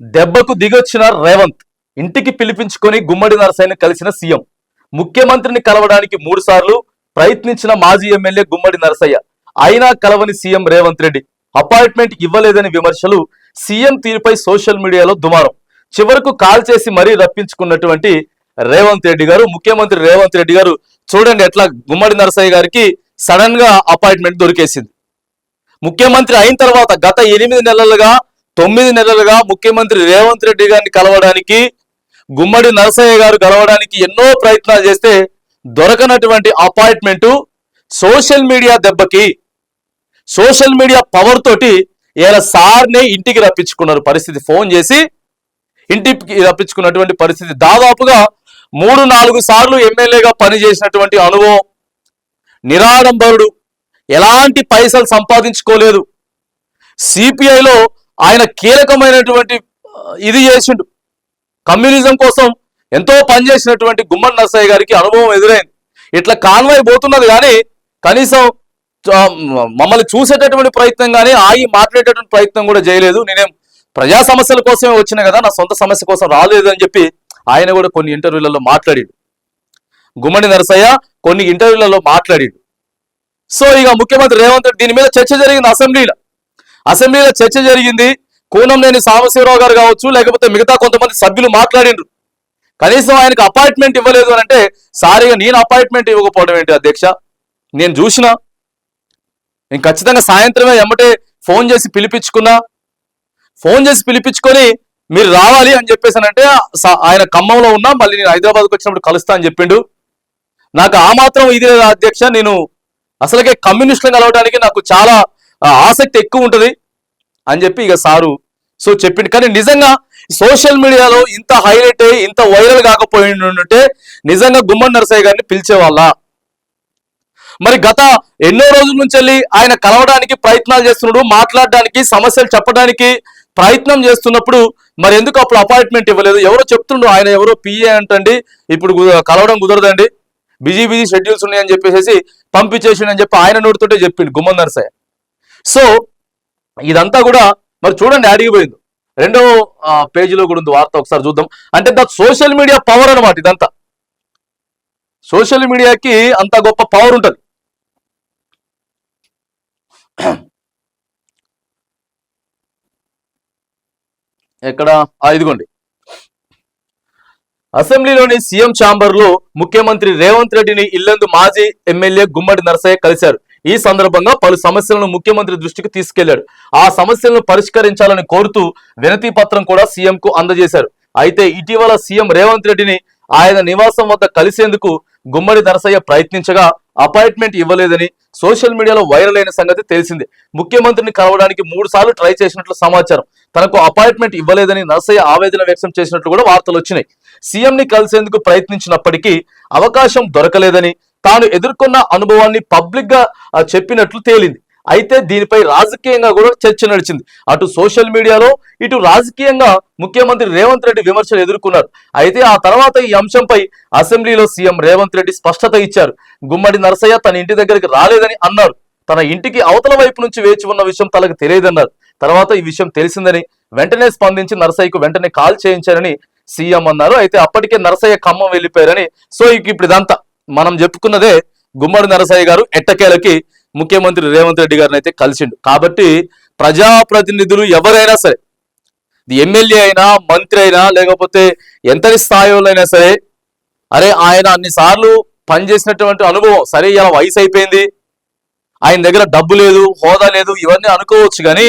దెబ్బకు దిగొచ్చిన రేవంత్ ఇంటికి పిలిపించుకొని గుమ్మడి నరసయ్యను కలిసిన సీఎం. ముఖ్యమంత్రిని కలవడానికి మూడు సార్లు ప్రయత్నించిన మాజీ ఎమ్మెల్యే గుమ్మడి నరసయ్య. అయినా కలవని సీఎం రేవంత్ రెడ్డి. అపాయింట్మెంట్ ఇవ్వలేదని విమర్శలు సీఎం తీరుపై సోషల్ మీడియాలో దుమారం. చివరకు కాల్ చేసి మరీ రప్పించుకున్నటువంటి రేవంత్ రెడ్డి గారు ముఖ్యమంత్రి రేవంత్ రెడ్డి గారు చూడండి ఎట్లా గుమ్మడి నరసయ్య గారికి సడన్గా అపాయింట్మెంట్ దొరికేసింది. ముఖ్యమంత్రి అయిన తర్వాత గత ఎనిమిది నెలలుగా తొమ్మిది నెలలుగా ముఖ్యమంత్రి రేవంత్ రెడ్డి గారిని కలవడానికి గుమ్మడి నరసయ్య గారు కలవడానికి ఎన్నో ప్రయత్నాలు చేస్తే దొరకనటువంటి అపాయింట్మెంటు సోషల్ మీడియా దెబ్బకి సోషల్ మీడియా పవర్ తోటి ఇలా సార్నే ఇంటికి రప్పించుకున్నారు పరిస్థితి. ఫోన్ చేసి ఇంటికి రప్పించుకున్నటువంటి పరిస్థితి. దాదాపుగా మూడు నాలుగు సార్లు ఎమ్మెల్యేగా పనిచేసినటువంటి అనుభవం. నిరాడంబరుడు. ఎలాంటి పైసలు సంపాదించుకోలేదు. సిపిఐలో ఆయన కీలకమైనటువంటి ఇది చేసిండు. కమ్యూనిజం కోసం ఎంతో పనిచేసినటువంటి గుమ్మడి నర్సయ్య గారికి అనుభవం ఎదురైంది. ఇట్లా కాన్వాయ్ పోతున్నది కానీ కనీసం మమ్మల్ని చూసేటటువంటి ప్రయత్నం కానీ ఆగి మాట్లాడేటటువంటి ప్రయత్నం కూడా చేయలేదు. నేనేం ప్రజా సమస్యల కోసమే వచ్చిన కదా నా సొంత సమస్య కోసం రాలేదు అని చెప్పి ఆయన కూడా కొన్ని ఇంటర్వ్యూలలో మాట్లాడాడు. గుమ్మడి నరసయ్య కొన్ని ఇంటర్వ్యూలలో మాట్లాడాడు. సో ఇక ముఖ్యమంత్రి రేవంత్ రెడ్డి దీని మీద చర్చ జరిగింది అసెంబ్లీలో. అసెంబ్లీలో చర్చ జరిగింది. కూనంనేని సాంబశివరావు గారు కావచ్చు లేకపోతే మిగతా కొంతమంది సభ్యులు మాట్లాడిండ్రు. కనీసం ఆయనకు అపాయింట్మెంట్ ఇవ్వలేదు అని అంటే సారీగా నేను అపాయింట్మెంట్ ఇవ్వకపోవడం ఏంటి అధ్యక్ష? నేను చూసిన. నేను ఖచ్చితంగా సాయంత్రమే ఎమ్మటే ఫోన్ చేసి పిలిపించుకున్నా. ఫోన్ చేసి పిలిపించుకొని మీరు రావాలి అని చెప్పేసానంటే స- ఆయన ఖమ్మంలో ఉన్నా మళ్ళీ నేను హైదరాబాద్కి వచ్చినప్పుడు కలుస్తా అని చెప్పిండు. నాకు ఆ మాత్రం ఇది అధ్యక్ష నేను అసలుకే కమ్యూనిస్టులను కలవడానికి నాకు చాలా ఆసక్తి ఎక్కువ ఉంటుంది అని చెప్పి ఇక సారు సో చెప్పిండు. కానీ నిజంగా సోషల్ మీడియాలో ఇంత హైలైట్ అయ్యి ఇంత వైరల్ కాకపోయి ఉంటే నిజంగా గుమ్మన్ నరసయ్య గారిని పిలిచేవాళ్ళ. మరి గత ఎన్నో రోజుల నుంచి వెళ్ళి ఆయన కలవడానికి ప్రయత్నాలు చేస్తున్నాడు మాట్లాడడానికి సమస్యలు చెప్పడానికి ప్రయత్నం చేస్తున్నప్పుడు మరి ఎందుకు అప్పుడు అపాయింట్మెంట్ ఇవ్వలేదు? ఎవరో చెప్తుండ్రు ఆయన ఎవరో పిఏ అంటండి ఇప్పుడు కలవడం కుదరదండి బిజీ బిజీ షెడ్యూల్స్ ఉన్నాయని చెప్పేసి పంపించేసిండని అని చెప్పి ఆయన నోటితోటే చెప్పిండు గుమ్మన్ నరసయ్య. సో ఇదంతా కూడా మరి చూడండి అడిగిపోయింది రెండో పేజీలో కూడా ఉంది వార్త ఒకసారి చూద్దాం. అంటే ద సోషల్ మీడియా పవర్ అనమాట ఇదంతా. సోషల్ మీడియాకి అంత గొప్ప పవర్ ఉంటుంది. ఎక్కడ? ఇదిగోండి. అసెంబ్లీలోని సీఎం ఛాంబర్లో ముఖ్యమంత్రి రేవంత్ రెడ్డిని ఇల్లందు మాజీ ఎమ్మెల్యే గుమ్మడి నరసయ్య కలిశారు. ఈ సందర్భంగా పలు సమస్యలను ముఖ్యమంత్రి దృష్టికి తీసుకెళ్ళాడు. ఆ సమస్యలను పరిష్కరించాలని కోరుతూ వినతి పత్రం కూడా సీఎంకు అందజేశారు. అయితే ఇటీవల సీఎం రేవంత్ రెడ్డిని ఆయన నివాసం వద్ద కలిసేందుకు గుమ్మడి నరసయ్య ప్రయత్నించగా అపాయింట్మెంట్ ఇవ్వలేదని సోషల్ మీడియాలో వైరల్ అయిన సంగతి తెలిసిందే. ముఖ్యమంత్రిని కలవడానికి మూడు సార్లు ట్రై చేసినట్లు సమాచారం. తనకు అపాయింట్మెంట్ ఇవ్వలేదని నరసయ్య ఆవేదన వ్యక్తం చేసినట్లు కూడా వార్తలు వచ్చినాయి. సీఎంని కలిసేందుకు ప్రయత్నించినప్పటికీ అవకాశం దొరకలేదని తాను ఎదుర్కొన్న అనుభవాన్ని పబ్లిక్గా చెప్పినట్లు తేలింది. అయితే దీనిపై రాజకీయంగా కూడా చర్చ నడిచింది. అటు సోషల్ మీడియాలో ఇటు రాజకీయంగా ముఖ్యమంత్రి రేవంత్ రెడ్డి విమర్శలు ఎదుర్కొన్నారు. అయితే ఆ తర్వాత ఈ అంశంపై అసెంబ్లీలో సీఎం రేవంత్ రెడ్డి స్పష్టత ఇచ్చారు. గుమ్మడి నరసయ్య తన ఇంటి దగ్గరికి రాలేదని అన్నారు. తన ఇంటికి అవతల వైపు నుంచి వేచి ఉన్న విషయం తనకు తెలియదన్నారు. తర్వాత ఈ విషయం తెలిసిందని వెంటనే స్పందించి నరసయ్యకు వెంటనే కాల్ చేయించారని సీఎం అన్నారు. అయితే అప్పటికే నరసయ్య ఖమ్మం వెళ్ళిపోయారని. సో ఇక ఇప్పుడు ఇదంతా. మనం చెప్పుకున్నదే గుమ్మడి నరసయ్య గారు ఎట్టకేలకి ముఖ్యమంత్రి రేవంత్ రెడ్డి గారిని అయితే కలిసిండు. కాబట్టి ప్రజాప్రతినిధులు ఎవరైనా సరే ఎమ్మెల్యే అయినా మంత్రి అయినా లేకపోతే ఎంతటి స్థాయిలో అయినా సరే అరే ఆయన అన్ని సార్లు పనిచేసినటువంటి అనుభవం సరే ఇలా వయసు అయిపోయింది ఆయన దగ్గర డబ్బు లేదు హోదా లేదు ఇవన్నీ అనుకోవచ్చు కానీ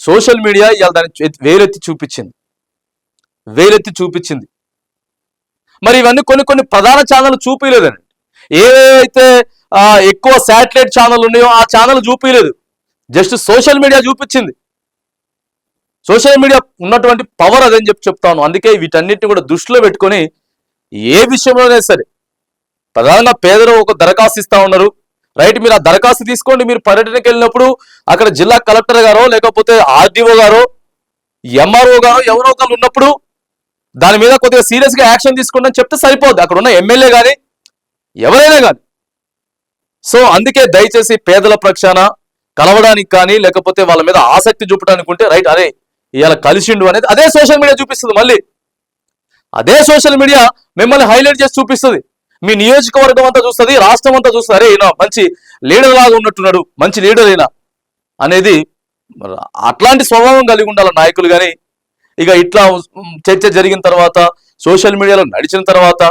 సోషల్ మీడియా ఇవాళ దాన్ని వేరెత్తి వేలెత్తి చూపించింది. వేలెత్తి చూపించింది. మరి ఇవన్నీ కొన్ని కొన్ని ప్రధాన ఛానల్ చూపించలేదండి ఏవైతే ఎక్కువ శాటిలైట్ ఛానల్ ఉన్నాయో ఆ ఛానల్ చూపించలేదు జస్ట్ సోషల్ మీడియా చూపించింది. సోషల్ మీడియా ఉన్నటువంటి పవర్ అదని చెప్పి చెప్తాను. అందుకే వీటన్నిటిని కూడా దృష్టిలో పెట్టుకొని ఏ విషయంలోనే సరే ప్రధానంగా పేదలు ఒక దరఖాస్తు ఇస్తా ఉన్నారు. రైట్ మీరు ఆ దరఖాస్తు తీసుకోండి. మీరు పర్యటనకి వెళ్ళినప్పుడు అక్కడ జిల్లా కలెక్టర్ గారో లేకపోతే ఆర్డీఓ గారో ఎంఆర్ఓ గారో ఎవరో ఒకరు ఉన్నప్పుడు దాని మీద కొద్దిగా సీరియస్గా యాక్షన్ తీసుకోండి చెప్తే సరిపోద్ది. అక్కడ ఉన్న ఎమ్మెల్యే గాని ఎవరైనా కానీ సో అందుకే దయచేసి పేదల ప్రక్షాన కలవడానికి కానీ లేకపోతే వాళ్ళ మీద ఆసక్తి చూపడానికి ఉంటే రైట్ అరే ఇవాళ కలిసిండు అనేది అదే సోషల్ మీడియా చూపిస్తుంది మళ్ళీ. అదే సోషల్ మీడియా మిమ్మల్ని హైలైట్ చేసి చూపిస్తుంది. మీ నియోజకవర్గం అంతా చూస్తుంది రాష్ట్రం అంతా చూస్తుంది. అరే ఈయన మంచి లీడర్ లాగా ఉన్నట్టున్నాడు మంచి లీడర్ అయినా అనేది అట్లాంటి స్వభావం కలిగి ఉండాలి నాయకులు కానీ ఇక ఇట్లా చర్చ జరిగిన తర్వాత సోషల్ మీడియాలో నడిచిన తర్వాత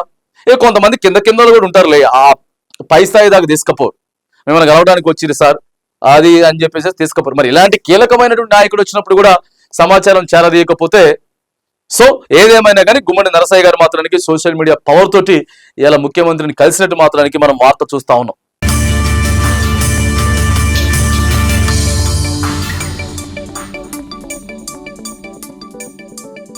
ఇక కొంతమంది కింద కింద కూడా ఉంటారులే ఆ పై స్థాయి దాకా తీసుకపోరు. మిమ్మల్ని కలవడానికి వచ్చింది సార్ అది అని చెప్పేసి తీసుకపోరు. మరి ఇలాంటి కీలకమైనటువంటి నాయకుడు వచ్చినప్పుడు కూడా సమాచారం చేరదీయకపోతే సో ఏదేమైనా కానీ గుమ్మడి నరసయ్య గారు మాత్రానికి సోషల్ మీడియా పవర్ తోటి ఇలా ముఖ్యమంత్రిని కలిసినట్టు మాత్రానికి మనం వార్త చూస్తా ఉన్నాం.